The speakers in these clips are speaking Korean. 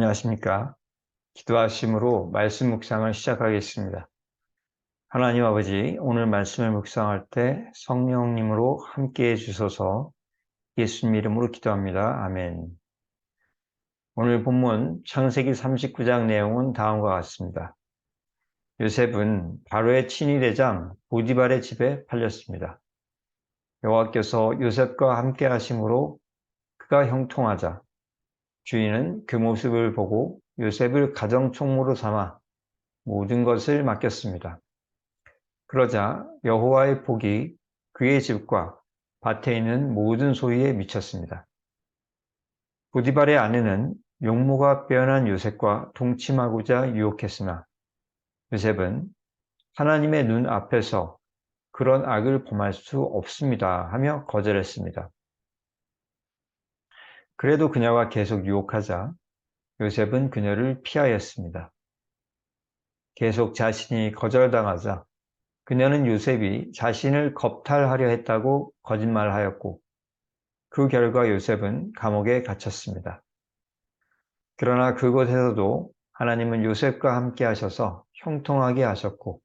안녕하십니까. 기도하심으로 말씀 묵상을 시작하겠습니다. 하나님 아버지, 오늘 말씀을 묵상할 때 성령님으로 함께 해주셔서 예수님 이름으로 기도합니다. 아멘. 오늘 본문 창세기 39장 내용은 다음과 같습니다. 요셉은 바로의 친위대장 보디발의 집에 팔렸습니다. 여호와께서 요셉과 함께 하심으로 그가 형통하자 주인은 그 모습을 보고 요셉을 가정총무로 삼아 모든 것을 맡겼습니다. 그러자 여호와의 복이 그의 집과 밭에 있는 모든 소유에 미쳤습니다. 보디발의 아내는 용모가 빼어난 요셉과 동침하고자 유혹했으나 요셉은 하나님의 눈 앞에서 그런 악을 범할 수 없습니다 하며 거절했습니다. 그래도 그녀가 계속 유혹하자 요셉은 그녀를 피하였습니다. 계속 자신이 거절당하자 그녀는 요셉이 자신을 겁탈하려 했다고 거짓말하였고 그 결과 요셉은 감옥에 갇혔습니다. 그러나 그곳에서도 하나님은 요셉과 함께 하셔서 형통하게 하셨고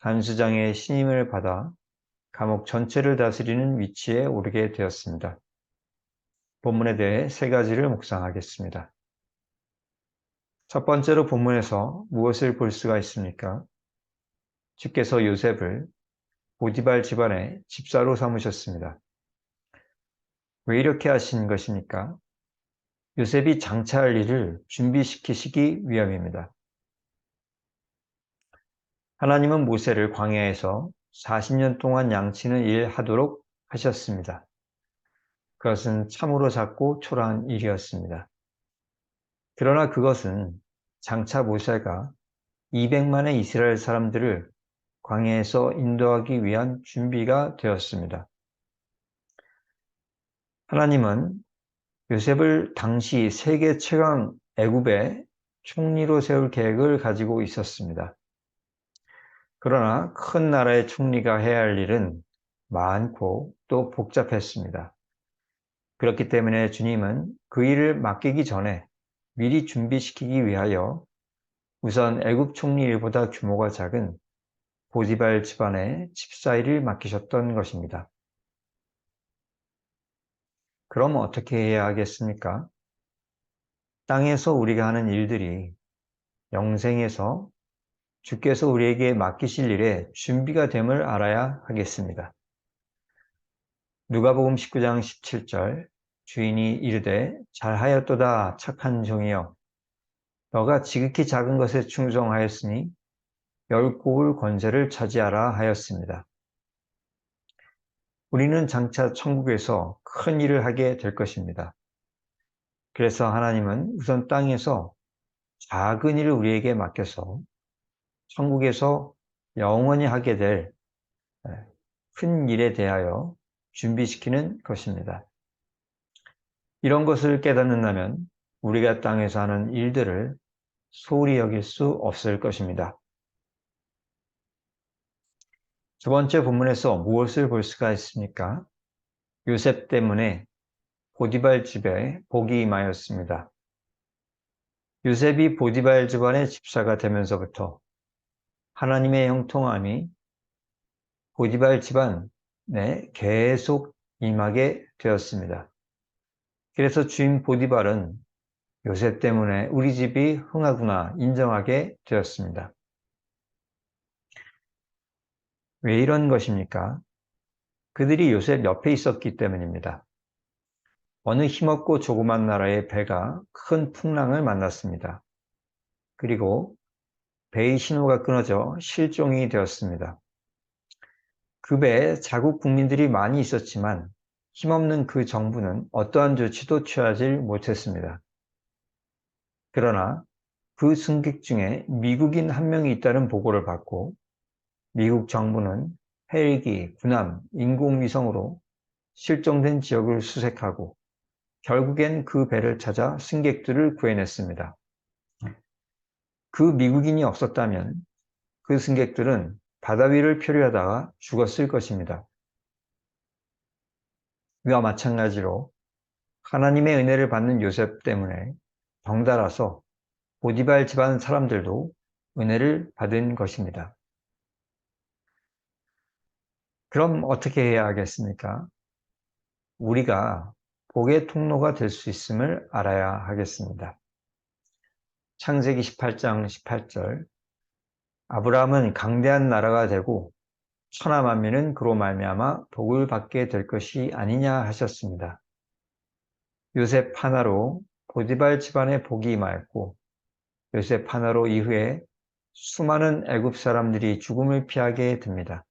단수장의 신임을 받아 감옥 전체를 다스리는 위치에 오르게 되었습니다. 본문에 대해 세 가지를 묵상하겠습니다. 첫 번째로 본문에서 무엇을 볼 수가 있습니까? 주께서 요셉을 보디발 집안의 집사로 삼으셨습니다. 왜 이렇게 하신 것입니까? 요셉이 장차할 일을 준비시키시기 위함입니다. 하나님은 모세를 광야에서 40년 동안 양치는 일 하도록 하셨습니다. 그것은 참으로 작고 초라한 일이었습니다. 그러나 그것은 장차 모세가 200만의 이스라엘 사람들을 광야에서 인도하기 위한 준비가 되었습니다. 하나님은 요셉을 당시 세계 최강 애굽의 총리로 세울 계획을 가지고 있었습니다. 그러나 큰 나라의 총리가 해야 할 일은 많고 또 복잡했습니다. 그렇기 때문에 주님은 그 일을 맡기기 전에 미리 준비시키기 위하여 우선 애굽 총리 일보다 규모가 작은 보디발 집안의 집사 일을 맡기셨던 것입니다. 그럼 어떻게 해야 하겠습니까? 땅에서 우리가 하는 일들이 영생에서 주께서 우리에게 맡기실 일에 준비가 됨을 알아야 하겠습니다. 누가복음 19장 17절 주인이 이르되 잘하였도다 착한 종이여 너가 지극히 작은 것에 충성하였으니 열국을 권세를 차지하라 하였습니다. 우리는 장차 천국에서 큰 일을 하게 될 것입니다. 그래서 하나님은 우선 땅에서 작은 일을 우리에게 맡겨서 천국에서 영원히 하게 될 큰 일에 대하여 준비시키는 것입니다. 이런 것을 깨닫는다면 우리가 땅에서 하는 일들을 소홀히 여길 수 없을 것입니다. 두 번째 본문에서 무엇을 볼 수가 있습니까? 요셉 때문에 보디발 집에 복이 임하였습니다. 요셉이 보디발 집안의 집사가 되면서부터 하나님의 형통함이 보디발 집안 에 계속 임하게 되었습니다. 그래서 주인 보디발은 요셉 때문에 우리 집이 흥하구나 인정하게 되었습니다. 왜 이런 것입니까? 그들이 요셉 옆에 있었기 때문입니다. 어느 힘없고 조그만 나라의 배가 큰 풍랑을 만났습니다. 그리고 배의 신호가 끊어져 실종이 되었습니다. 그 배에 자국 국민들이 많이 있었지만 힘없는 그 정부는 어떠한 조치도 취하지 못했습니다. 그러나 그 승객 중에 미국인 한 명이 있다는 보고를 받고 미국 정부는 헬기, 군함, 인공위성으로 실종된 지역을 수색하고 결국엔 그 배를 찾아 승객들을 구해냈습니다. 그 미국인이 없었다면 그 승객들은 바다 위를 표류하다가 죽었을 것입니다. 이와 마찬가지로 하나님의 은혜를 받는 요셉 때문에 덩달아서 보디발 집안 사람들도 은혜를 받은 것입니다. 그럼 어떻게 해야 하겠습니까? 우리가 복의 통로가 될 수 있음을 알아야 하겠습니다. 창세기 18장 18절 아브라함은 강대한 나라가 되고 천하 만민은 그로 말미암아 복을 받게 될 것이 아니냐 하셨습니다. 요셉 하나로 보디발 집안의 복이 임하였고 요셉 하나로 이후에 수많은 애굽 사람들이 죽음을 피하게 됩니다.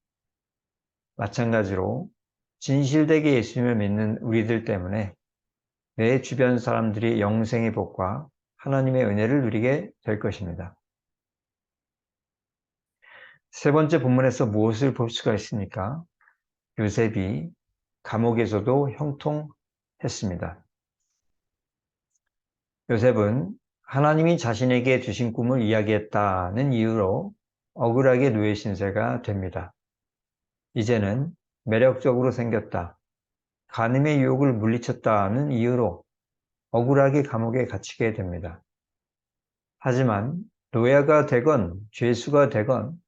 마찬가지로 진실되게 예수님을 믿는 우리들 때문에 내 주변 사람들이 영생의 복과 하나님의 은혜를 누리게 될 것입니다. 세 번째 본문에서 무엇을 볼 수가 있습니까? 요셉이 감옥에서도 형통했습니다. 요셉은 하나님이 자신에게 주신 꿈을 이야기했다는 이유로 억울하게 노예 신세가 됩니다. 이제는 매력적으로 생겼다. 간음의 유혹을 물리쳤다는 이유로 억울하게 감옥에 갇히게 됩니다. 하지만 노예가 되건 죄수가 되건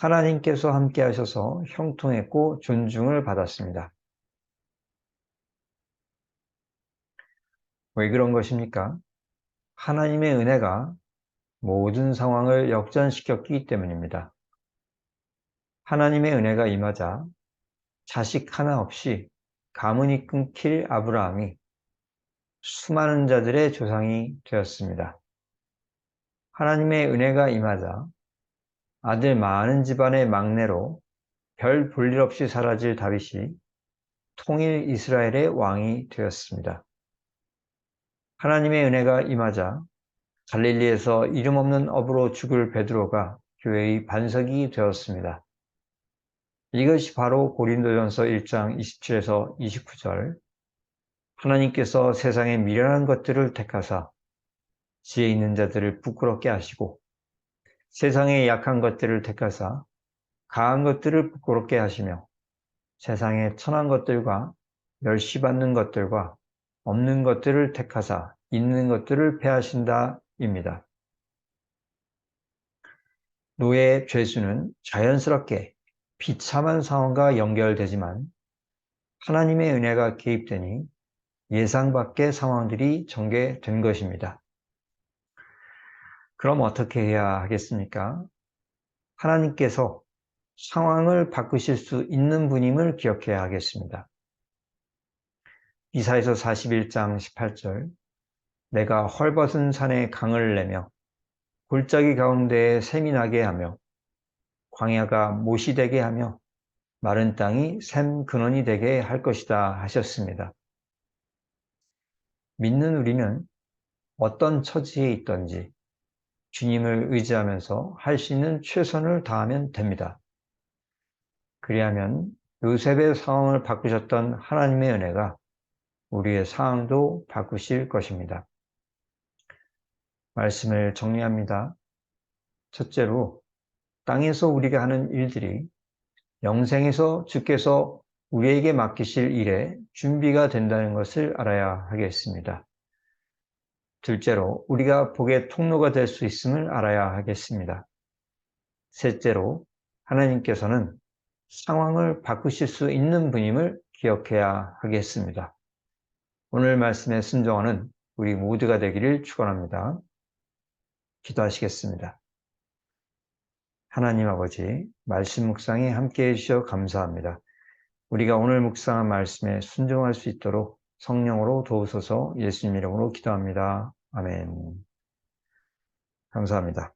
하나님께서 함께 하셔서 형통했고 존중을 받았습니다. 왜 그런 것입니까? 하나님의 은혜가 모든 상황을 역전시켰기 때문입니다. 하나님의 은혜가 임하자 자식 하나 없이 가문이 끊길 아브라함이 수많은 자들의 조상이 되었습니다. 하나님의 은혜가 임하자 아들 많은 집안의 막내로 별 볼 일 없이 사라질 다윗이 통일 이스라엘의 왕이 되었습니다. 하나님의 은혜가 임하자 갈릴리에서 이름 없는 업으로 죽을 베드로가 교회의 반석이 되었습니다. 이것이 바로 고린도전서 1장 27에서 29절 하나님께서 세상의 미련한 것들을 택하사 지혜 있는 자들을 부끄럽게 하시고 세상의 약한 것들을 택하사 강한 것들을 부끄럽게 하시며 세상의 천한 것들과 멸시받는 것들과 없는 것들을 택하사 있는 것들을 패하신다입니다. 노예의 죄수는 자연스럽게 비참한 상황과 연결되지만 하나님의 은혜가 개입되니 예상 밖의 상황들이 전개된 것입니다. 그럼 어떻게 해야 하겠습니까? 하나님께서 상황을 바꾸실 수 있는 분임을 기억해야 하겠습니다. 이사에서 41장 18절 내가 헐벗은 산에 강을 내며 골짜기 가운데에 샘이 나게 하며 광야가 못이 되게 하며 마른 땅이 샘 근원이 되게 할 것이다 하셨습니다. 믿는 우리는 어떤 처지에 있던지 주님을 의지하면서 할 수 있는 최선을 다하면 됩니다. 그리하면 요셉의 상황을 바꾸셨던 하나님의 은혜가 우리의 상황도 바꾸실 것입니다. 말씀을 정리합니다. 첫째로 땅에서 우리가 하는 일들이 영생에서 주께서 우리에게 맡기실 일에 준비가 된다는 것을 알아야 하겠습니다. 둘째로 우리가 복의 통로가 될 수 있음을 알아야 하겠습니다. 셋째로 하나님께서는 상황을 바꾸실 수 있는 분임을 기억해야 하겠습니다. 오늘 말씀의 순종하는 우리 모두가 되기를 축원합니다. 기도하시겠습니다. 하나님 아버지, 말씀 묵상에 함께 해 주셔 감사합니다. 우리가 오늘 묵상한 말씀에 순종할 수 있도록 성령으로 도우소서 예수님 이름으로 기도합니다. 아멘. 감사합니다.